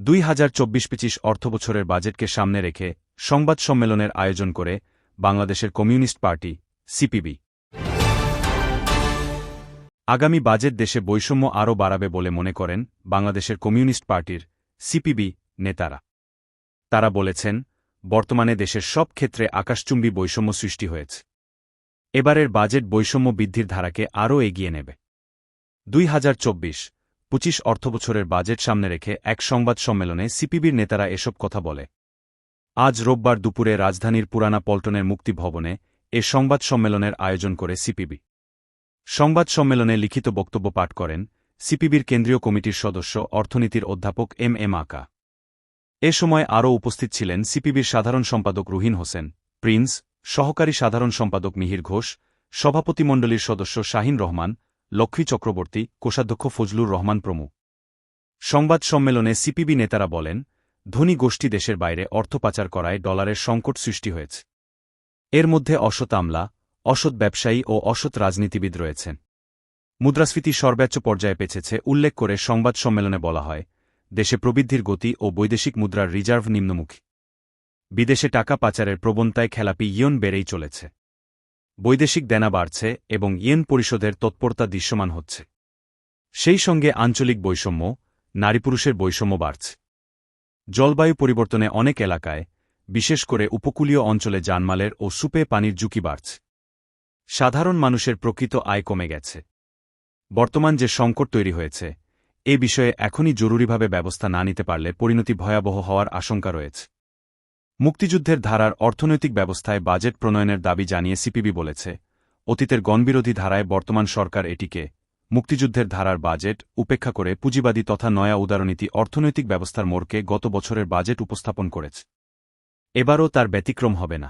দুই হাজার চব্বিশ পঁচিশ অর্থবছরের বাজেটকে সামনে রেখে সংবাদ সম্মেলনের আয়োজন করে বাংলাদেশের কমিউনিস্ট পার্টি, সিপিবি। আগামী বাজেট দেশে বৈষম্য আরও বাড়াবে বলে মনে করেন বাংলাদেশের কমিউনিস্ট পার্টির সিপিবি নেতারা। তারা বলেছেন, বর্তমানে দেশের সব ক্ষেত্রে আকাশচুম্বী বৈষম্য সৃষ্টি হয়েছে। এবারের বাজেট বৈষম্য বৃদ্ধির ধারাকে আরও এগিয়ে নেবে। দুই হাজার চব্বিশ পঁচিশ অর্থবছরের বাজেট সামনে রেখে এক সংবাদ সম্মেলনে সিপিবির নেতারা এসব কথা বলে। আজ রোববার দুপুরে রাজধানীর পুরানা পল্টনের মুক্তি ভবনে এ সংবাদ সম্মেলনের আয়োজন করে সিপিবি। সংবাদ সম্মেলনে লিখিত বক্তব্য পাঠ করেন সিপিবির কেন্দ্রীয় কমিটির সদস্য অর্থনীতির অধ্যাপক এম এম আকা। এ সময় আরও উপস্থিত ছিলেন সিপিবির সাধারণ সম্পাদক রুহিন হোসেন, প্রিন্স, সহকারী সাধারণ সম্পাদক মিহির ঘোষ সভাপতিমণ্ডলীর সদস্য শাহিন রহমান লক্ষ্মী চক্রবর্তী, কোষাধ্যক্ষ ফজলুর রহমান প্রমুখ। সংবাদ সম্মেলনে সিপিবি নেতারা বলেন, ধনী গোষ্ঠী দেশের বাইরে অর্থ পাচার করায় ডলারের সংকট সৃষ্টি হয়েছে। এর মধ্যে অসৎ আমলা, অসৎ ব্যবসায়ী ও অসৎ রাজনীতিবিদ রয়েছেন। মুদ্রাস্ফীতি সর্বোচ্চ পর্যায়ে পেছেছে উল্লেখ করে সংবাদ সম্মেলনে বলা হয়, দেশে প্রবৃদ্ধির গতি ও বৈদেশিক মুদ্রার রিজার্ভ নিম্নমুখী। বিদেশে টাকা পাচারের প্রবণতায় খেলাপি ইয়ন বেড়েই চলেছে। বৈদেশিক দেনা বাড়ছে এবং ইয়েন পরিষদের তৎপরতা দৃশ্যমান হচ্ছে। সেই সঙ্গে আঞ্চলিক বৈষম্য নারী পুরুষের বৈষম্য বাড়ছে। জলবায়ু পরিবর্তনে অনেক এলাকায়, বিশেষ করে উপকূলীয় অঞ্চলে জানমালের ও সুপে পানির ঝুঁকি বাড়ছে। সাধারণ মানুষের প্রকৃত আয় কমে গেছে। বর্তমান যে সংকট তৈরি হয়েছে, এ বিষয়ে এখনই জরুরিভাবে ব্যবস্থা না নিতে পারলে পরিণতি ভয়াবহ হওয়ার আশঙ্কা রয়েছে। মুক্তিযুদ্ধের ধারার অর্থনৈতিক ব্যবস্থায় বাজেট প্রণয়নের দাবি জানিয়ে সিপিবি বলেছে, অতীতের গণবিরোধী ধারায় বর্তমান সরকার এটিকে মুক্তিযুদ্ধের ধারার বাজেট উপেক্ষা করে পুঁজিবাদী তথা নয়া উদারনীতি অর্থনৈতিক ব্যবস্থার মোড়কে গত বছরের বাজেট উপস্থাপন করেছে। এবারও তার ব্যতিক্রম হবে না।